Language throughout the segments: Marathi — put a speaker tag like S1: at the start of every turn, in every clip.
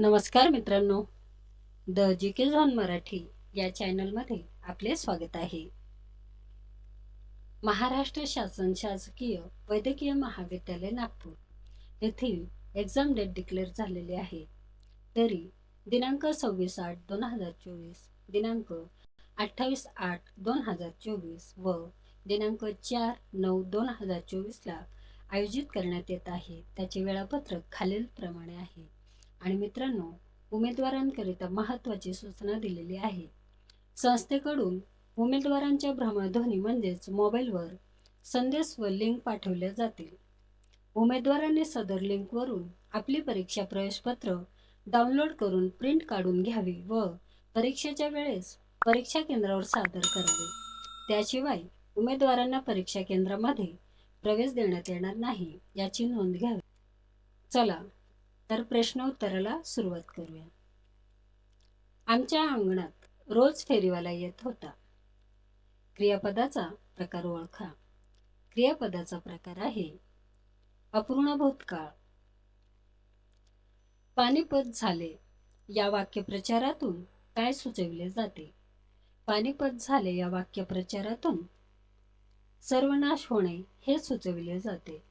S1: नमस्कार मित्रांनो. द जी के झॉन मराठी या चॅनलमध्ये आपले स्वागत आहे. महाराष्ट्र शासन शासकीय वैद्यकीय महाविद्यालय नागपूर येथील एक्झाम डेट डिक्लेअर झालेली आहे. तरी दिनांक सव्वीस आठ दोन हजार चोवीस दिनांक अठ्ठावीस आठ दोन हजार चोवीस व दिनांक चार नऊ दोन हजार चोवीसला आयोजित करण्यात येत आहे. त्याचे वेळापत्रक खालीलप्रमाणे आहे. आणि मित्रांनो उमेदवारांकरिता महत्त्वाची सूचना दिलेली आहे. संस्थेकडून उमेदवारांच्या भ्रमणध्वनी म्हणजेच मोबाईलवर संदेश व लिंक पाठवल्या जातील. उमेदवारांनी सदर लिंकवरून आपली परीक्षा प्रवेशपत्र डाउनलोड करून प्रिंट काढून घ्यावी व परीक्षेच्या वेळेस परीक्षा केंद्रावर सादर करावे. त्याशिवाय उमेदवारांना परीक्षा केंद्रामध्ये प्रवेश देण्यात येणार नाही याची नोंद घ्यावी. चला तर प्रश्न उत्तराला सुरुवात करूया. आमच्या अंगणात रोज फेरीवाला येत होता. क्रियापदाचा प्रकार ओळखा. क्रियापदाचा प्रकार आहे अपूर्ण भूतकाळ. पानिपत झाले. या वाक्यप्रचारातून काय सुचविले जाते? पानिपत झाले या वाक्यप्रचारातून सर्वनाश होणे हे सुचविले जाते.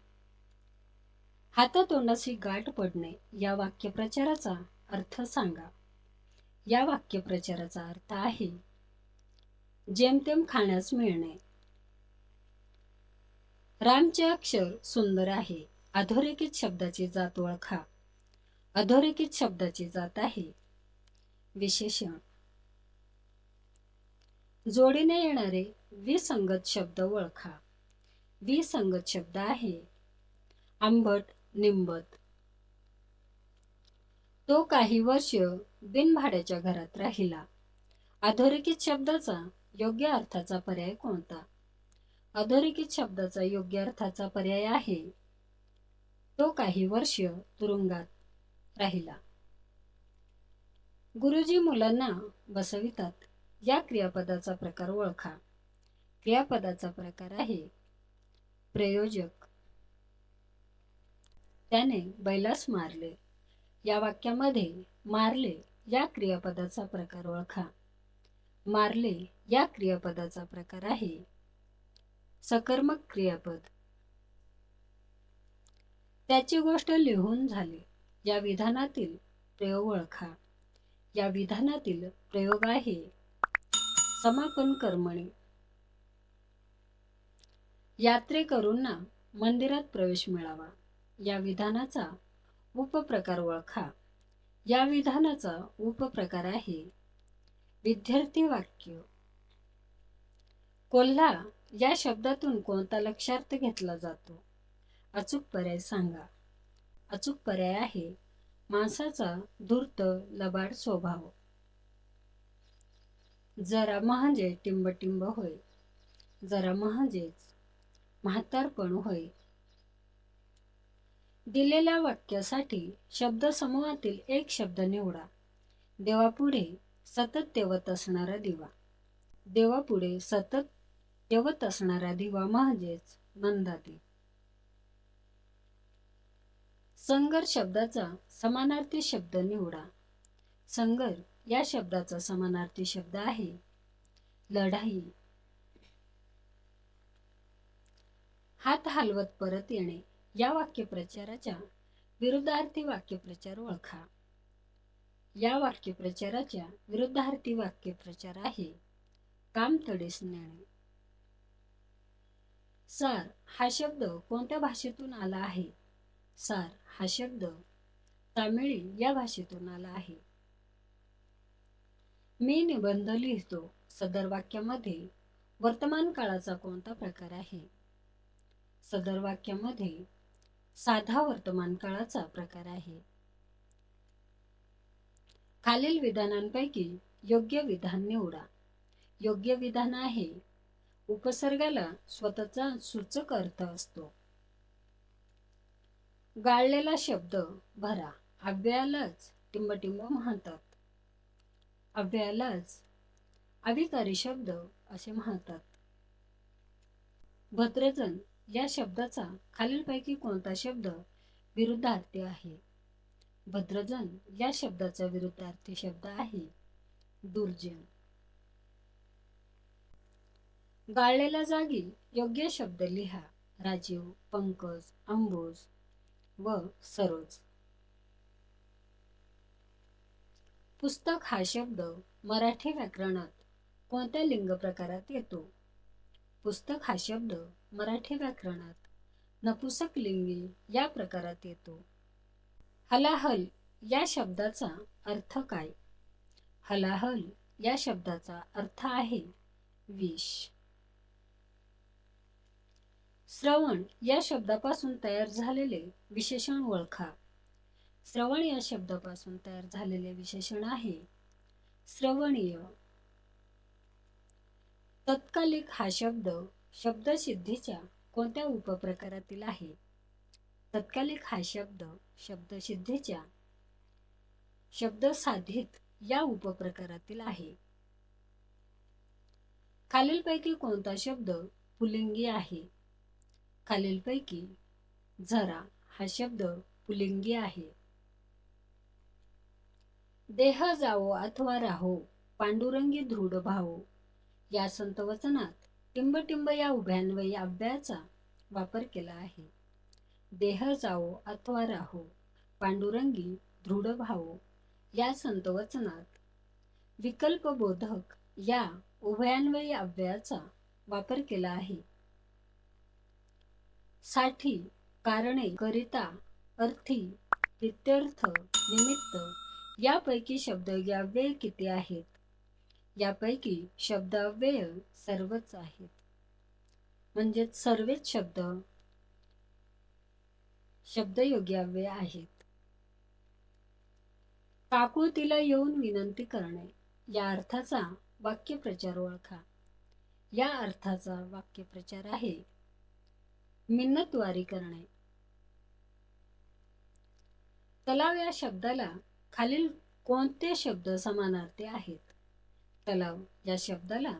S1: हातातोंडाशी गाठ पडणे या वाक्यप्रचाराचा अर्थ सांगा. या वाक्यप्रचाराचा अर्थ आहे जेमतेम खाण्यास मिळणे. रामचे अक्षर सुंदर आहे अधोरेखित शब्दाची जात ओळखा. अधोरेखित शब्दाची जात आहे. विशेषण. जोडीने येणारे विसंगत शब्द ओळखा. विसंगत शब्द आहे. आंबट निंबत. तो काही वर्ष बिनभाड्याच्या घरात राहिला. अधोरेखित शब्दाचा योग्य अर्थाचा पर्याय कोणता? अधोरेखित शब्दाचा योग्य अर्थाचा पर्याय आहे. तो काही वर्ष तुरुंगात राहिला. गुरुजी मुलांना बसवितात. या क्रियापदाचा प्रकार ओळखा. क्रियापदाचा प्रकार आहे. प्रयोजक. त्याने बैलास मारले. या वाक्यामध्ये मारले या क्रियापदाचा प्रकार ओळखा. मारले या क्रियापदाचा प्रकार आहे. सकर्मक क्रियापद. त्याची गोष्ट लिहून झाली. या विधानातील प्रयोग ओळखा. या विधानातील प्रयोग आहे. समापन कर्मणी. यात्रेकरूंना मंदिरात प्रवेश मिळावा. या विधानाचा उपप्रकार ओळखा. या विधानाचा उपप्रकार आहे विद्यार्थी वाक्य. कोल्हा या शब्दातून कोणता लक्षार्थ घेतला जातो? अचूक पर्याय सांगा. अचूक पर्याय आहे माणसाचा धूर्त लबाड स्वभाव. जरा म्हणजे टिंबटिंब होय. जरा म्हणजेच म्हातारपण होय. दिलेल्या वाक्यासाठी शब्दसमूहातील एक शब्द निवडा. देवापुढे सतत तेवत असणारा दिवा. देवापुढे सतत तेवत असणारा दिवा म्हणजेच नंदादेव संगर शब्दाचा समानार्थी शब्द निवडा. संगर या शब्दाचा समानार्थी शब्द आहे. लढाई. हात हलवत परत येणे. या वाक्यप्रचाराच्या विरुद्धार्थी वाक्यप्रचार ओळखा. या वाक्यप्रचाराच्या विरुद्धार्थी वाक्यप्रचार आहे काम तडेस नेणे सार हा शब्द कोणत्या भाषेतून आला आहे? सार हा शब्द तामिळी या भाषेतून आला आहे. मी निबंध लिहितो. सदर वाक्यामध्ये वर्तमान काळाचा कोणता प्रकार आहे? सदर वाक्यामध्ये साधा वर्तमान काळाचा प्रकार आहे. खालील विधानांपैकी योग्य विधान निवडा. योग्य विधान आहे. उपसर्गाला स्वतःचा सूचक अर्थ असतो. गाळलेला शब्द भरा. अव्ययालाच टिंबटिंब म्हणतात. अव्ययालाच अविकारी शब्द असे म्हणतात. भद्रजन या शब्दाचा खालीलपैकी कोणता शब्द विरुद्धार्थी आहे? भद्रजन या शब्दाचा विरुद्धार्थी शब्द आहे. दुर्जन. गाळलेल्या जागी योग्य शब्द लिहा. राजीव पंकज अंबोज व सरोज. पुस्तक हा शब्द मराठी व्याकरणात कोणत्या लिंग प्रकारात येतो? पुस्तक हा शब्द मराठी व्याकरणात नपुसक लिंगी या प्रकारात येतो. हलाहल या शब्दाचा अर्थ काय? हलाहल या शब्दाचा अर्थ आहे विष. श्रवण या शब्दापासून तयार झालेले विशेषण ओळखा. श्रवण या शब्दापासून तयार झालेले विशेषण आहे श्रवणीय. तत्कालिक हा शब्द शब्दसिद्धीच्या कोणत्या उपप्रकारातील आहे? तत्कालिक हा शब्द शब्दसिद्धीच्या शब्दसाधित या उपप्रकारातील आहे. खालीलपैकी कोणता शब्द पुलिंगी आहे? खालीलपैकी झरा हा शब्द पुलिंगी आहे. देह जावो अथवा राहो पांडुरंगी दृढ भावो या संतवचनात टिंबटिंब या उभ्यान्वयी अव्ययाचा वापर केला आहे. देह जाओ अथवा राहो पांडुरंगी दृढ भावो या संतवचनात विकल्पबोधक या उभयान्वयी अव्ययाचा वापर केला आहे. साठी कारणे करिता अर्थी प्रित्यर्थ निमित्त यापैकी शब्द अव्यय किती आहेत? यापैकी शब्द अव्यय सर्वच आहेत. म्हणजेच सर्वच शब्द शब्दयोगी अव्यय आहेत. काकुळतीला येऊन विनंती करणे या अर्थाचा वाक्यप्रचार ओळखा. या अर्थाचा वाक्यप्रचार आहे मिन्नतवारी करणे. तलाव या शब्दाला खालील कोणते शब्द समानार्थी आहेत? तलाव या शब्दाला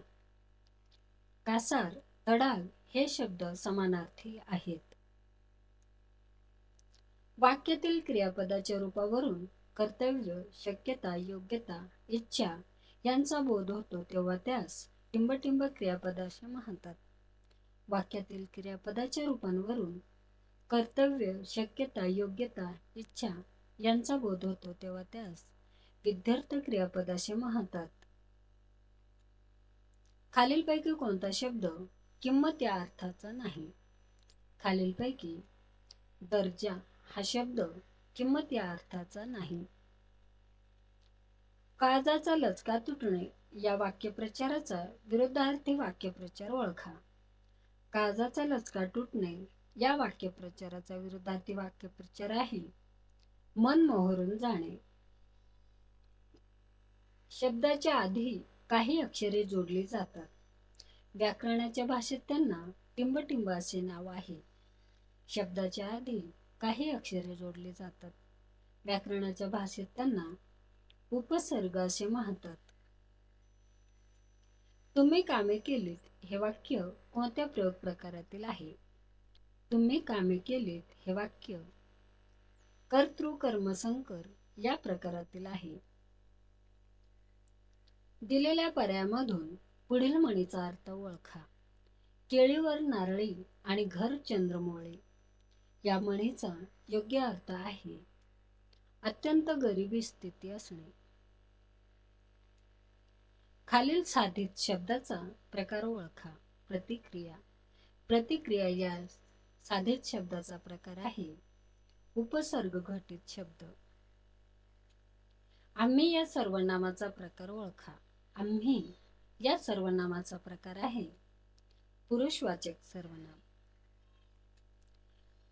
S1: कासार तडाग हे शब्द समानार्थी आहेत. वाक्यातील क्रियापदाच्या रूपावरून कर्तव्य शक्यता योग्यता इच्छा यांचा बोध होतो तेव्हा त्यास टिंबटिंब क्रियापद असे म्हणतात. वाक्यातील क्रियापदाच्या रूपांवरून कर्तव्य शक्यता योग्यता इच्छा यांचा बोध होतो तेव्हा त्यास विद्यार्थ क्रियापद असे म्हणतात. खालीलपैकी कोणता शब्द किंमत या अर्थाचा नाही. खालीलपैकी दर्जा हा शब्द किंमत या अर्थाचा नाही. काळजाचा लचका तुटणे या वाक्यप्रचाराचा विरुद्धार्थी वाक्यप्रचार ओळखा. काळजाचा लचका तुटणे या वाक्यप्रचाराचा विरुद्धार्थी वाक्यप्रचार आहे. मन मोहरून जाणे. शब्दाच्या आधी काही अक्षरे जोडली जातात. व्याकरणाच्या भाषेत त्यांना टिंबटिंब असे नाव आहे. शब्दाच्या आधी काही अक्षरे जोडली जातात. व्याकरणाच्या भाषेत त्यांना उपसर्ग असे म्हणतात. तुम्ही कामे केलीत हे वाक्य कोणत्या प्रयोग प्रकारातील आहे? तुम्ही कामे केलीत हे वाक्य कर्तृ कर्मसंकर या प्रकारातील आहे. दिलेल्या पर्यायामधून पुढील म्हणीचा अर्थ ओळखा. केळीवर नारळी आणि घर चंद्रमोळे. या म्हणीचा योग्य अर्थ आहे. अत्यंत गरिबी स्थिती असणे. खालील साधित शब्दाचा प्रकार ओळखा. प्रतिक्रिया. प्रतिक्रिया या साधित शब्दाचा प्रकार आहे. उपसर्ग घटित शब्द. आम्ही या सर्वनामाचा प्रकार ओळखा. आम्ही या सर्वनामाचा प्रकार आहे. पुरुषवाचक सर्वनाम.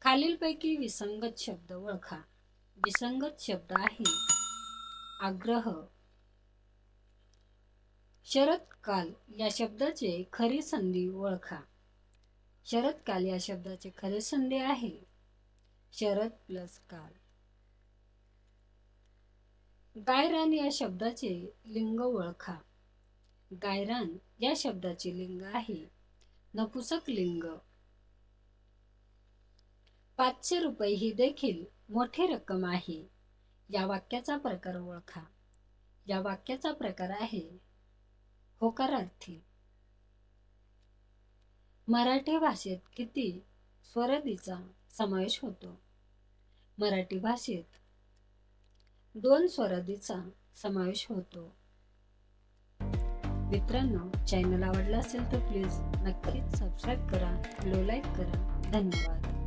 S1: खालीलपैकी विसंगत शब्द ओळखा. विसंगत शब्द आहे. आग्रह. शरदकाल या शब्दाचे खरी संधी ओळखा. शरदकाल या शब्दाचे खरे संधी आहे. शरद प्लस काल. गायरान या शब्दाचे लिंग ओळखा. गायरान या शब्दाचे लिंग आहे. नपुसक लिंग. पाचशे रुपये ही देखील मोठी रक्कम आहे. या वाक्याचा प्रकार ओळखा. या वाक्याचा प्रकार आहे होकारार्थी. मराठी भाषेत किती स्वरदीचा समावेश होतो? मराठी भाषेत दोन स्वरदीचा समावेश होतो. मित्रांनो चॅनल आवडला असेल तर प्लीज नक्कीच सबस्क्राईब करा लो लाईक करा. धन्यवाद.